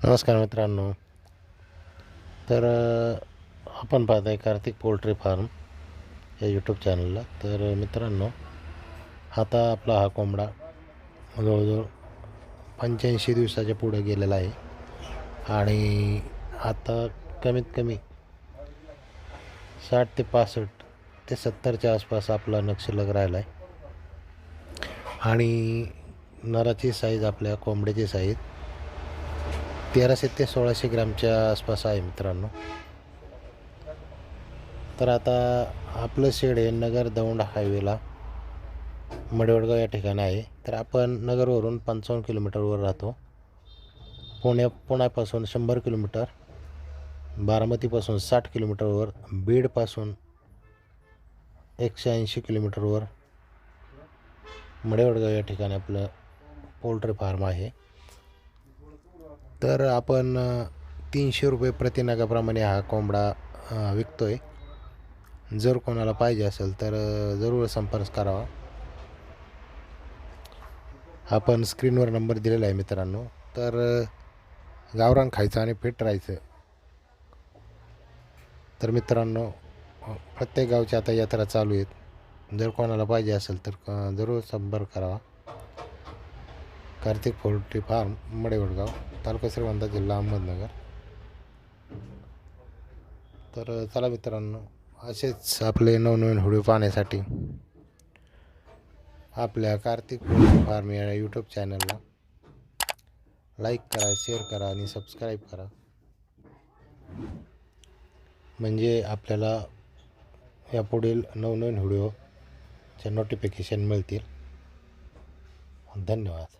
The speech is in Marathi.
नमस्कार मित्रांनो. तर आपण पाहत आहे कार्तिक पोल्ट्री फार्म या यूट्यूब चॅनलला तर मित्रांनो आता आपला हा कोंबडा जवळजवळ पंच्याऐंशी दिवसाच्या पुढे गेलेला आहे. आणि आता कमीत कमी साठ ते पासष्ट ते सत्तरच्या आसपास आपला नक्षलग राहिला आहे आणि नराची साईज आपल्या कोंबड्याची साईज तेराशे ते सोळाशे ग्रामच्या आसपास आहे मित्रांनो. तर आता आपलं शेड आहे नगर दौंड हायवेला. मडेवडगाव या ठिकाणी आहे. तर आपण नगरवरून पंचावन्न किलोमीटरवर राहतो. पुण्या पुण्यापासून शंभर किलोमीटर बारामतीपासून साठ किलोमीटरवर बीडपासून एकशे ऐंशी किलोमीटरवर मडेवडगाव या ठिकाणी आपलं पोल्ट्री फार्म आहे. तर आपण तीनशे रुपये प्रतिनगाप्रमाणे हा कोंबडा विकतो आहे जर कोणाला पाहिजे असेल तर जरूर संपर्क करावा. आपण स्क्रीनवर नंबर दिलेला आहे मित्रांनो. तर गावरान खायचं आणि फिट राहायचं. तर मित्रांनो प्रत्येक गावची आता यात्रा चालू आहेत. जर कोणाला पाहिजे असेल तर जरूर संपर्क करावा. Kartik poultry farm Madewadgaon. तालुका श्रीगोंदा जिल्हा अहमदनगर. तर चला मित्रांनो असेच आपले नवनवीन व्हिडिओ पाहण्यासाठी आपल्या कार्तिक फार्म या यूट्यूब चॅनलला लाईक करा शेअर करा आणि सबस्क्राईब करा. म्हणजे आपल्याला यापुढील नवनवीन व्हिडिओचे नोटिफिकेशन मिळतील. धन्यवाद.